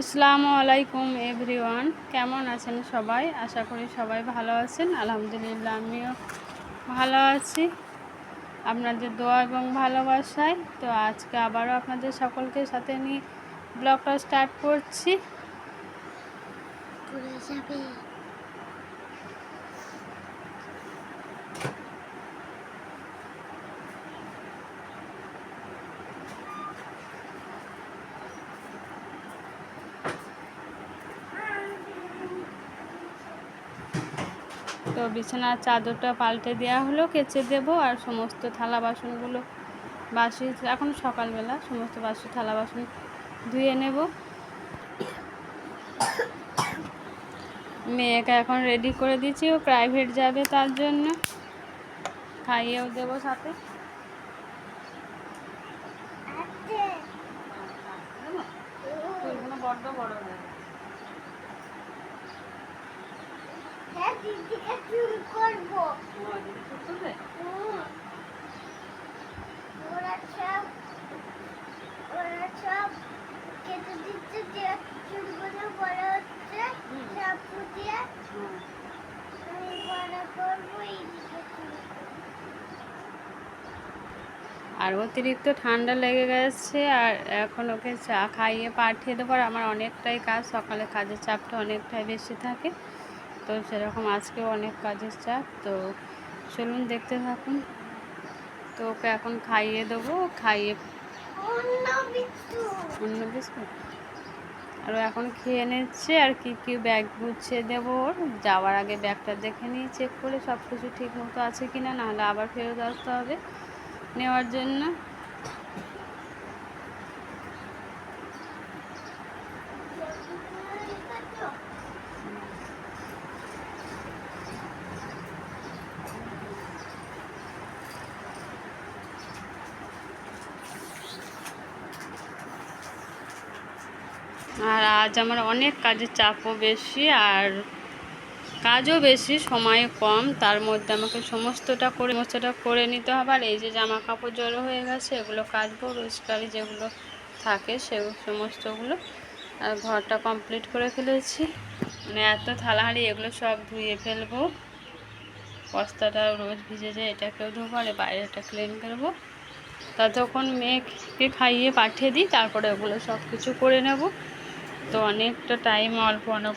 আসসালামু আলাইকুম এভরিওয়ান। কেমন আছেন সবাই? আশা করি সবাই ভালো আছেন। আলহামদুলিল্লাহ, আমিও ভালো আছি। আপনাদের দোয়া এবং ভালোবাসায়। তো আজকে আবারও আপনাদের সকলকে সাথে নিয়ে ব্লগটা স্টার্ট করছি। তো বিছানার চাদরটা পাল্টে দেওয়া হলো কেচে দেবো আর সমস্ত থালা বাসনগুলো বাসি এখন সকালবেলা সমস্ত বাসি থালা বাসন ধুয়ে নেব। মেয়েকে এখন রেডি করে দিচ্ছি ও প্রাইভেট যাবে তার জন্য। খাইয়েও দেবো সাথে। ফুলগুলো বড্ড বড় আর অতিরিক্ত ঠান্ডা লেগে গেছে আর এখন ওকে চা খাইয়ে পাঠিয়ে দেবো আর আমার অনেকটাই কাজ, সকালে কাজের চাপটা অনেকটাই বেশি থাকে। তো সেরকম আজকেও অনেক কাজের চাপ, তো চলুন দেখতে থাকুন। তো ওকে এখন খাইয়ে দেবো, খাইয়ে অন্য বিস্কুট। আর এখন খেয়ে নিচ্ছে, আর কি কি ব্যাগ গুছিয়ে দেবো ওর। যাওয়ার আগে ব্যাগটা দেখে নিই চেক করে সব কিছু ঠিক মতো আছে কি না নাহলে আবার ফেরত আসতে হবে নেওয়ার জন্য। আর আজ আমার অনেক কাজের চাপও বেশি আর কাজও বেশি, সময় কম। তার মধ্যে আমাকে সমস্তটা করে সমস্তটা করে নিতে হবে। আর এই যে জামা কাপড় জড়ো হয়ে গেছে, এগুলো কাচবো রোজকারি যেগুলো থাকে সে সমস্তগুলো। আর ঘরটা কমপ্লিট করে ফেলেছি। মানে এত থালাহাড়ি, এগুলো সব ধুয়ে ফেলব। বস্তাটা রোজ ভিজে যায়, এটাকেও ধোবো আর বাইরেটা ক্লিন করব। ততক্ষণ মেয়েকে খাইয়ে পাঠিয়ে দিই, তারপরে ওগুলো সব কিছু করে নেব। তো অনেকটা টাইম অল্প অনেক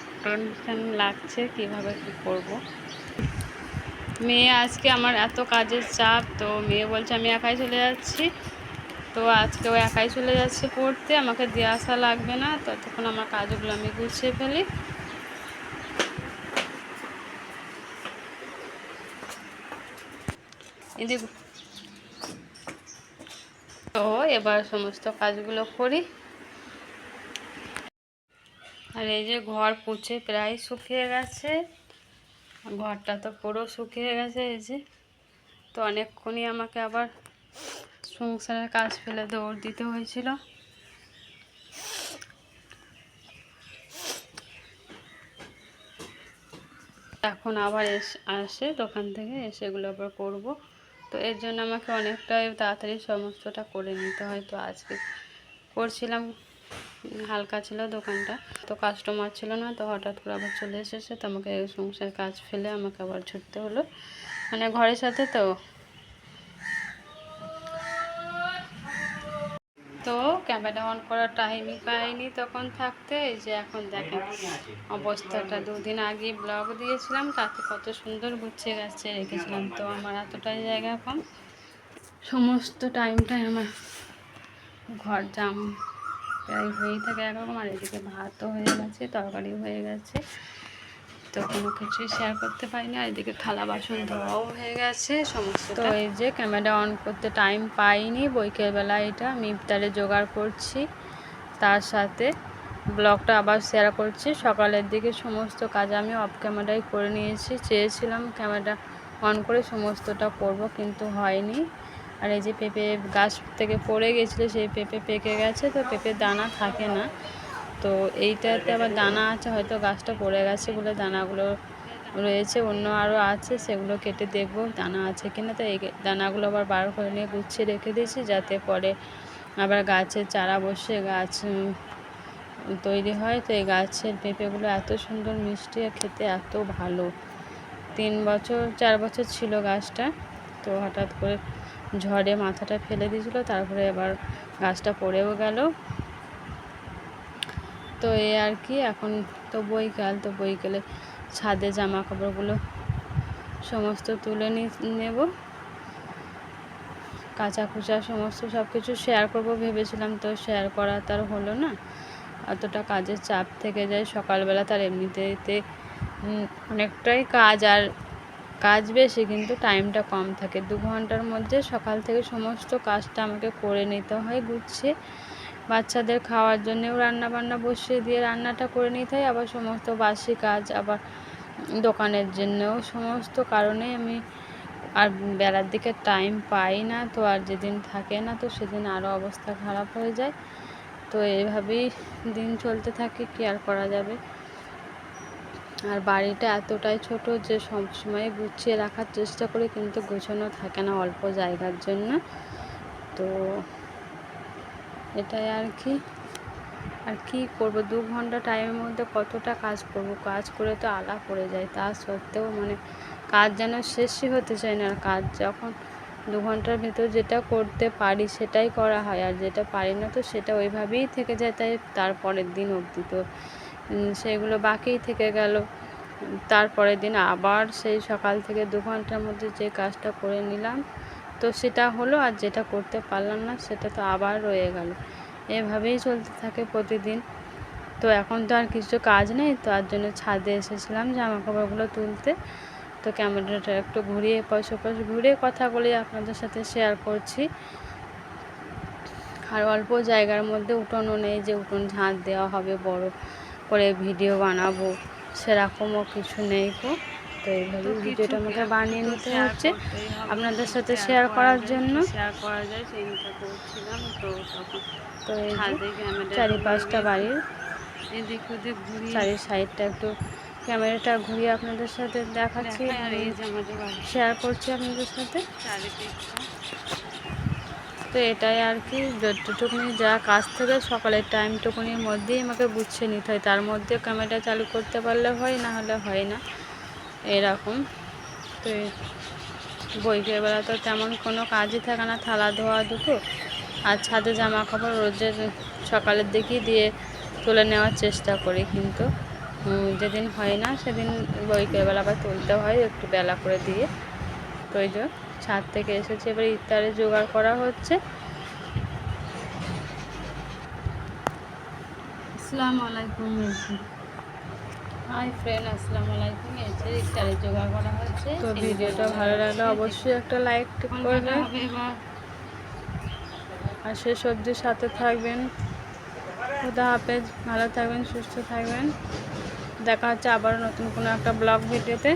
লাগছে, কীভাবে কী করব। মেয়ে আজকে আমার এত কাজের চাপ, তো মেয়ে বলছে আমি একাই চলে যাচ্ছি। তো আজকে ও একাই চলে যাচ্ছে পড়তে, আমাকে দিয়ে আসা লাগবে না, ততক্ষণ আমার কাজগুলো আমি গুছিয়ে ফেলি। তো এবার সমস্ত কাজগুলো করি। আর এই যে ঘর পুছে প্রায় শুকিয়ে গেছে। ঘরটা তো পুরো শুকিয়ে গেছে, এই যে। তো অনেকক্ষণই আমাকে আবার সংসারের কাজ ফেলে দৌড় দিতে হয়েছিল। এখন আবার এসে, আসে দোকান থেকে, এসে এগুলো আবার করব। তো এর জন্য আমাকে অনেকটাই তাড়াতাড়ি সমস্তটা করে নিতে হয়। তো আজকে করছিলাম হালকা ছিল দোকানটা। তো কাস্টমার ছিল না, তো হঠাৎ করে আবার চলে এসেছে। তো আমাকে সংসার কাজ ফেলে আমাকে আবার ছুটতে হলো। মানে ঘরের সাথে তো। তো ক্যামেরা অন করার টাইমই পাইনি তখন থাকতে। এই যে এখন দেখেন অবস্থাটা। দুদিন আগে ব্লগ দিয়েছিলাম, তাতে কত সুন্দর গুছিয়ে গেছে রেখেছিলাম। তো আমার এতটাই জায়গা কম সমস্ত টাইমটাই আমার ঘর জাম প্রায় হয়েই থাকে একরকম আর এদিকে ভাতও হয়ে গেছে, তরকারিও হয়ে গেছে। তো কোনো কিছুই শেয়ার করতে পারি না এদিকে থালা বাসন ধোয়াও হয়ে গেছে সমস্ত তো এই যে ক্যামেরা অন করতে টাইম পাইনি বৈকেলবেলা এটা আমি ইফতারে জোগাড় করছি। তার সাথে ব্লগটা আবার শেয়ার করছি। সকালের দিকে সমস্ত কাজ আমি অফ ক্যামেরায় করে নিয়েছি। চেয়েছিলাম ক্যামেরা অন করে সমস্তটা করব, কিন্তু হয়নি। আর এই যে পেঁপে গাছ থেকে পড়ে গেছিল, সেই পেঁপে পেকে গেছে, তো পেঁপের দানা থাকে না। তো এইটাতে আবার দানা আছে, হয়তো গাছটা পড়ে গেছে বলে দানাগুলো রয়েছে, অন্য আরও আছে, সেগুলো কেটে দেখব দানা আছে কিনা। তো এই দানাগুলো আবার বার করে নিয়ে গুছিয়ে রেখে দিয়েছি, যাতে পরে আবার গাছের চারা বসে গাছ তৈরি হয়। তো এই গাছের পেঁপেগুলো এত সুন্দর মিষ্টি আর খেতে এত ভালো। তিন বছর, চার বছর ছিল গাছটা, তো হঠাৎ করে ঝড়ে মাথাটা ফেলে দিয়েছিলো তারপরে এবার গাছটা পড়েও গেল। তো এ আর কি এখন তো বইকাল তো বইকালে ছাদে জামা কাপড়গুলো সমস্ত তুলে নেব। কাঁচা কুচা সমস্ত সব কিছু শেয়ার করব ভেবেছিলাম তো শেয়ার করা তার হলো না। অতটা কাজের চাপ থেকে যায় সকালবেলা তার এমনিতেতে উম, অনেকটাই কাজ আর কাজ বেশি, কিন্তু টাইমটা কম থাকে। দু ঘণ্টার মধ্যে সকাল থেকে সমস্ত কাজটা আমাকে করে নিতে হয়, গুছিয়ে। বাচ্চাদের খাওয়ার জন্যেও রান্না বান্না বসিয়ে দিয়ে রান্নাটা করে নিতে হয়, আবার সমস্ত বাসি কাজ, আবার দোকানের জন্যও। সমস্ত কারণে আমি আর বেলার দিকে টাইম পাই না, তো আর যেদিন থাকে না, তো সেদিন আরও অবস্থা খারাপ হয়ে যায়। তো এইভাবেই দিন চলতে থাকে, কি আর করা যাবে? আর বাড়িটা এতটাই ছোট যে সবসময় গুছিয়ে রাখার চেষ্টা করি, কিন্তু গোছানো থাকে না অল্প জায়গার জন্য। তো এটাই আর কি। আর কি করব? দু ঘণ্টা টাইমের মধ্যে কতটা কাজ করব? কাজ করে তো আলা পড়ে যায়। তা সত্ত্বেও মানে কাজ যেন শেষই হতে চায় না। আর কাজ যখন দু ঘণ্টার ভিতর যেটা করতে পারি সেটাই করা হয়। আর যেটা পারি না তো সেটা ওইভাবেই থেকে যায়। তাই তারপরের দিন অবধি তো সেগুলো বাকিই থেকে গেল। তারপরের দিন আবার সেই সকাল থেকে দু ঘণ্টার মধ্যে যে কাজটা করে নিলাম, তো সেটা হলো আর যেটা করতে পারলাম না সেটা তো আবার রয়ে গেল। এভাবেই চলতে থাকে প্রতিদিন। তো এখন তো আর কিছু কাজ নেই, তার জন্য ছাদে এসেছিলাম জামা কাপড়গুলো তুলতে। তো ক্যামেরাটা একটু ঘুরিয়ে এপাশ ওপাশ ঘুরে কথাগুলি আপনাদের সাথে শেয়ার করছি। আর অল্প জায়গার মধ্যে উঠোনও নেই যে উঠোন ঝাঁট দেওয়া হবে বড়। করে ভিডিও বানাবো সেরকমও কিছু নেই গো। তো এইভাবে ভিডিওটা আমাকে বানিয়ে নিতে হচ্ছে আপনাদের সাথে শেয়ার করার জন্য শেয়ার করা যায় সেইটা করছিলাম তো তখন। তো এই চারিপাশটা বাড়ির এদিক ওদিক ঘুরিয়ে চারি সাইডটা একটু ক্যামেরাটা ঘুরিয়ে আপনাদের সাথে দেখাচ্ছি শেয়ার করছি আপনাদের সাথে। তো এটাই আর কি, যতটুকুনি যা কাজ থেকে সকালের টাইমটুকুনির মধ্যেই আমাকে গুছিয়ে নিতে হয়। তার মধ্যে ক্যামেরা চালু করতে পারলে হয়, না হলে হয় না। এরকম। তো এই বইকের বেলা তো তেমন কোনো কাজই থাকে না, থালা ধোয়া দুটো আর ছাদে জামা কাপড় রোজের সকালের দিকেই দিয়ে তুলে নেওয়ার চেষ্টা করি কিন্তু যেদিন হয় না সেদিন বইকের বেলা আবার তুলতে হয়, একটু বেলা করে দিয়ে। তো ছাদ থেকে এসেছে এবার ইফতারে জোগাড় করা হচ্ছে। আসসালামু আলাইকুম হাই ফ্রেন্ড আসসালামু আলাইকুম। এই যে ইফতারে জোগাড় করা হচ্ছে। তো ভিডিওটা ভালো লাগলে অবশ্যই একটা লাইক করবেন আর সেই সবজির সাথে থাকবেন। খুদা হাফেজ ভালো থাকবেন সুস্থ থাকবেন। দেখা হচ্ছে আবার নতুন কোনো একটা ব্লগ ভিডিওতে।